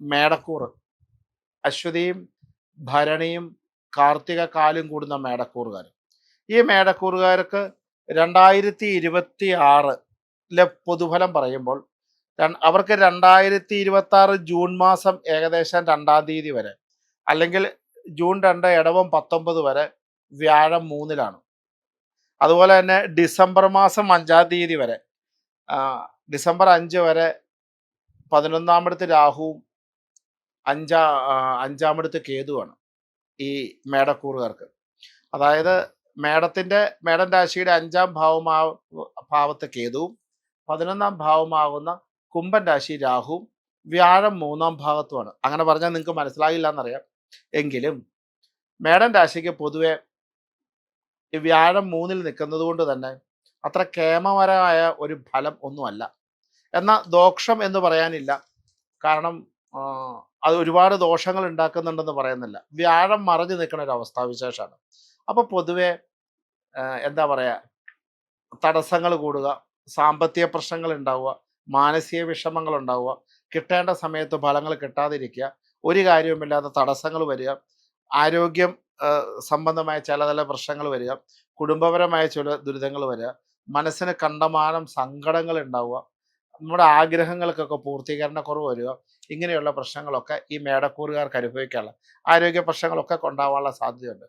മേടക്കൂർ. അശ്വതിയും ഭരണിയും കാർത്തിക കാലും കൂടുന്ന മേടക്കൂറുകാർ ഈ മേടക്കൂറുകാർക്ക് രണ്ടായിരത്തി ഇരുപത്തി ആറിലെ പൊതുഫലം പറയുമ്പോൾ അവർക്ക് രണ്ടായിരത്തി ഇരുപത്തി ആറ് ജൂൺ മാസം ഏകദേശം രണ്ടാം തീയതി വരെ അല്ലെങ്കിൽ ജൂൺ രണ്ട് ഇടവം പത്തൊമ്പത് വരെ വ്യാഴം മൂന്നിലാണ്. അതുപോലെ തന്നെ ഡിസംബർ മാസം അഞ്ചാം തീയതി വരെ ഡിസംബർ അഞ്ച് വരെ പതിനൊന്നാമിടത്ത് രാഹുവും അഞ്ചാ അഞ്ചാമടുത്ത് കേതുവാണ് ഈ മേടക്കൂറുകാർക്ക്. അതായത് മേടത്തിന്റെ മേടൻ രാശിയുടെ അഞ്ചാം ഭാവമാ ഭാവത്തെ കേതുവും പതിനൊന്നാം ഭാവമാകുന്ന കുംഭൻ രാശി രാഹുവും വ്യാഴം മൂന്നാം ഭാഗത്തുമാണ്. അങ്ങനെ പറഞ്ഞാൽ നിങ്ങൾക്ക് മനസ്സിലാകില്ല എന്നറിയാം എങ്കിലും മേടൻ രാശിക്ക് പൊതുവെ വ്യാഴം മൂന്നിൽ നിൽക്കുന്നത് കൊണ്ട് തന്നെ അത്ര കേമപരമായ ഒരു ഫലം ഒന്നുമല്ല. എന്നാൽ ദോഷം എന്ന് പറയാനില്ല. കാരണം അത് ഒരുപാട് ദോഷങ്ങൾ ഉണ്ടാക്കുന്നുണ്ടെന്ന് പറയുന്നില്ല. വ്യാഴം മറഞ്ഞു നിൽക്കുന്ന ഒരു അവസ്ഥാവിശേഷമാണ് അപ്പൊ പൊതുവെ എന്താ പറയാ തടസ്സങ്ങൾ കൂടുക സാമ്പത്തിക പ്രശ്നങ്ങൾ ഉണ്ടാവുക മാനസിക വിഷമങ്ങൾ ഉണ്ടാവുക കിട്ടേണ്ട സമയത്ത് ഫലങ്ങൾ കിട്ടാതിരിക്കുക ഒരു കാര്യവുമില്ലാത്ത തടസ്സങ്ങൾ വരിക ആരോഗ്യം സംബന്ധമായ ചില ചില പ്രശ്നങ്ങൾ വരിക കുടുംബപരമായ ചില ദുരിതങ്ങൾ വരിക മനസ്സിന് കണ്ടമാനം സങ്കടങ്ങൾ ഉണ്ടാവുക നമ്മുടെ ആഗ്രഹങ്ങൾക്കൊക്കെ പൂർത്തീകരണക്കുറവ് വരിക ഇങ്ങനെയുള്ള പ്രശ്നങ്ങളൊക്കെ ഈ മേടക്കൂറുകാർക്ക് അനുഭവിക്കാനുള്ള ആരോഗ്യ പ്രശ്നങ്ങളൊക്കെ ഉണ്ടാവാനുള്ള സാധ്യതയുണ്ട്.